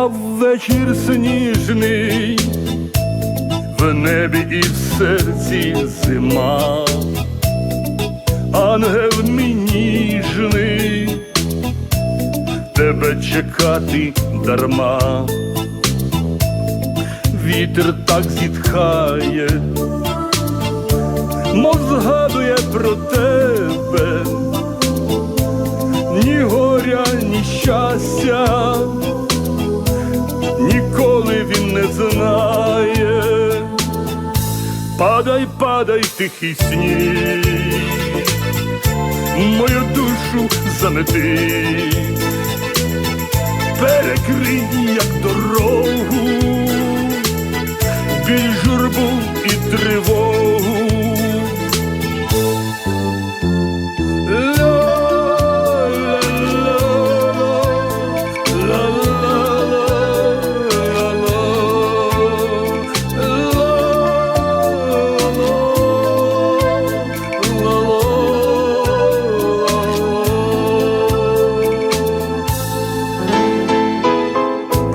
вечір сніжний, в небі і в серці зима, ангел мій ніжний, тебе чекати дарма, вітер так зітхає, мов згадує про тебе, Падай, падай, тихий сніг, мою душу замети, перекрий, як дорогу, біль журбу і тривогу.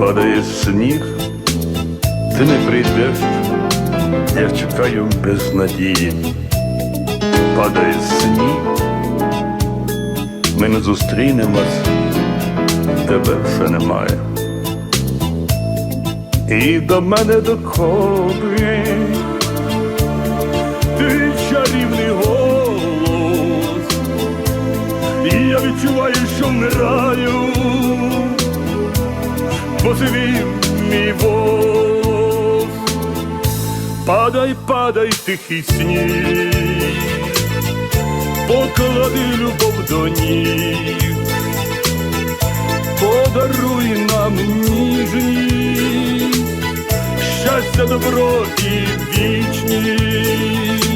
Падає сніг, ти не прийдеш, я чекаю без надії. Падає сніг, ми не зустрінемось, тебе вже немає. І до мене доходить твій чарівний голос, і я відчуваю, що вмираю, бо звів мій волос. Падай, падай, тихий сніг, поклади любов до ніг, подаруй нам ніжність, щастя, добро і вічність,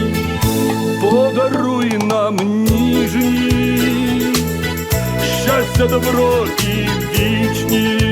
подаруй нам ніжність, щастя, добро і вічність.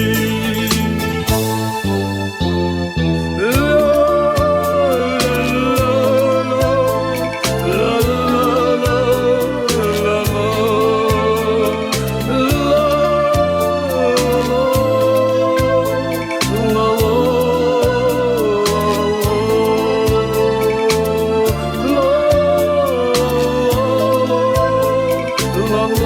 logo